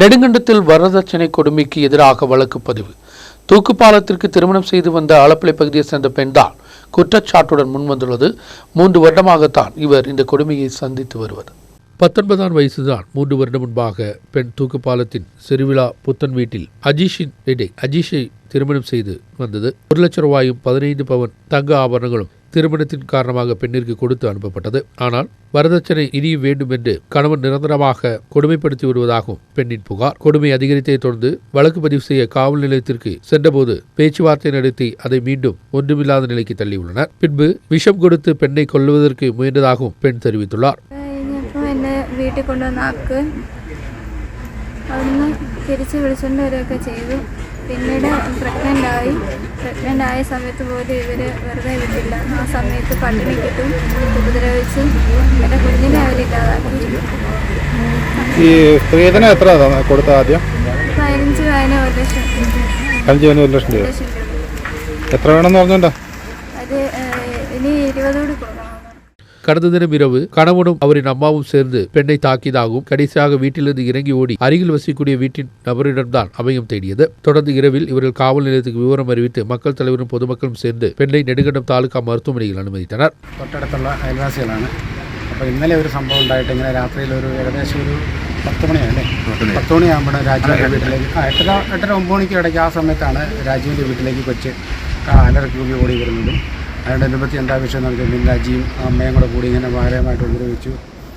நெடுங்கண்டத்தில் வரதட்சணை கொடுமைக்கு எதிராக வழக்கு பதிவு. தூக்குப்பாலத்திற்கு திருமணம் செய்து வந்த ஆலப்பிள்ளை பகுதியை சேர்ந்த பெண்தான் குற்றச்சாட்டுடன் முன்வந்துள்ளது. மூன்று வருடமாகத்தான் இவர் இந்த கொடுமையை சந்தித்து வருவது. பத்தொன்பதாம் வயசுதான் மூன்று வருடம் முன்பாக பெண் தூக்குப்பாலத்தின் செருவிழா புத்தன் வீட்டில் அஜீஷின் நெடை அஜீஷை திருமணம் செய்து வந்தது. ஒரு லட்சம் ரூபாயும் பதினைந்து பவன் தங்க ஆபரணங்களும் திருமணத்தின் காரணமாக பெண்ணிற்கு கொடுத்து அனுப்பப்பட்டது. ஆனால் வரதட்சணை இனியும் வேண்டும் என்று கணவன் நிரந்தரமாக கொடுமைப்படுத்தி வருவதாகவும் பெண்ணின் புகார். கொடுமை அதிகரித்ததை தொடர்ந்து வழக்கு பதிவு செய்ய காவல் நிலையத்திற்கு சென்றபோது பேச்சுவார்த்தை நடத்தி அதை மீண்டும் ஒன்றுமில்லாத நிலைக்கு தள்ளியுள்ளனர். பின்பு விஷம் கொடுத்து பெண்ணை கொல்லுவதற்கு முயன்றதாகவும் பெண் தெரிவித்துள்ளார். വീട്ടിൽ കൊണ്ടുവന്നാക്ക് അവിടുന്ന് തിരിച്ച് വിളിച്ചുകൊണ്ട് വരികയൊക്കെ ചെയ്തു. പിന്നീട് പ്രഗ്നന്റ് ആയി. പ്രഗ്നന്റ് ആയ സമയത്ത് പോലും ഇവർ വെറുതെ വിട്ടില്ല. ആ സമയത്ത് പട്ടിണി കിട്ടും ഉപദ്രവിച്ച്. എന്റെ കുഞ്ഞിനെ അവരില്ലാതാക്കി ഈ സ്ത്രീധനം എത്ര കൊടുത്ത ആദ്യം? പതിനഞ്ച് വായന ഒരു ലക്ഷം. പതിന് ഒരു ലക്ഷം രൂപ. എത്ര വേണമെന്ന് പറഞ്ഞോണ്ടാ? അത് ഇനി ഇരുപത് കൂടി കൊടുക്കണം. கடந்த தினம் இரவு கணவனும் அவரின் அம்மாவும் சேர்ந்து பெண்ணை தாக்கியதாகவும் கடைசியாக வீட்டிலிருந்து இறங்கி ஓடி அருகில் வசிக்கக்கூடிய வீட்டின் நபரிடம்தான் அபயம் தேடியது தொடர்ந்து இரவில் இவர்கள் காவல் நிலையத்துக்கு விவரம் அறிவித்து மக்கள் தலைவரும் பொதுமக்களும் சேர்ந்து பெண்ணை நெடுங்கண்டம் தாலுகா மருத்துவமனையில் அனுமதித்தனர் തൊട്ടടുത്തുള്ള അയൽവാസികളാണ് അപ്പോൾ ഇന്നലെ ഒരു സംഭവം ഉണ്ടായിട്ട് ഇങ്ങനെ രാത്രിയിൽ ഒരു ഏകദേശം ഒരു പത്ത് മണിയല്ലേ പത്ത് മണിയാകുമ്പോൾ രാജുവിൻ്റെ വീട്ടിലേക്ക് ആ എട്ടര എട്ടര ഒമ്പത് മണിക്ക് ഇടയ്ക്ക് ആ സമയത്താണ് രാജുവിൻ്റെ വീട്ടിലേക്ക് കൊച്ച് അലറക്കി കൂടി ഓടി വരുന്നതും അതിനോടനുബന്ധി എന്താ വിഷയം എന്ന് പിന്നെ അജിയും അമ്മയും കൂടെ കൂടി ഇങ്ങനെ ഭാരമായിട്ട് ഉപദ്രവിച്ചു.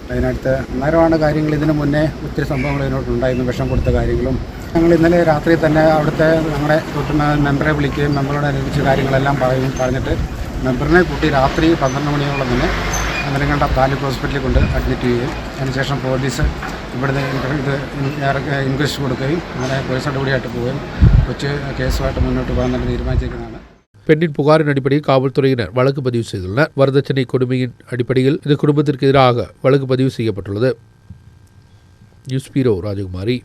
അതിനടുത്ത് അന്നേരമാണ് കാര്യങ്ങൾ ഇതിന് മുന്നേ ഒത്തിരി സംഭവങ്ങൾ ഇതിനോട്ടുണ്ടായിരുന്നു വിഷം കൊടുത്ത കാര്യങ്ങളും. ഞങ്ങൾ ഇന്നലെ രാത്രി തന്നെ അവിടുത്തെ ഞങ്ങളുടെ തൊട്ടുന്ന മെമ്പറെ വിളിക്കുകയും മെമ്പറോട് അനുസരിച്ച് കാര്യങ്ങളെല്ലാം പറയും പറഞ്ഞിട്ട് മെമ്പറിനെ കൂട്ടി രാത്രി പന്ത്രണ്ട് മണിയോളം തന്നെ അങ്ങനെ താലൂക്ക് ഹോസ്പിറ്റലിൽ കൊണ്ട് അഡ്മിറ്റ് ചെയ്യുകയും അതിനുശേഷം പോലീസ് ഇവിടുന്ന് ഇത് ഇൻക്വസ്റ്റ് കൊടുക്കുകയും അങ്ങനെ പോലീസ് നടപടിയായിട്ട് പോവുകയും കൊച്ച് കേസുമായിട്ട് മുന്നോട്ട് പോകാൻ തന്നെ തീരുമാനിച്ചിരിക്കുന്നതാണ് பெண்ணின் புகாரின் அடிப்படையில் காவல்துறையினர் வழக்கு பதிவு செய்துள்ளனர். வரதட்சணை கொடுமையின் அடிப்படையில் இந்த குடும்பத்திற்கு எதிராக வழக்கு பதிவு செய்யப்பட்டுள்ளது. News bureau Rajakumari.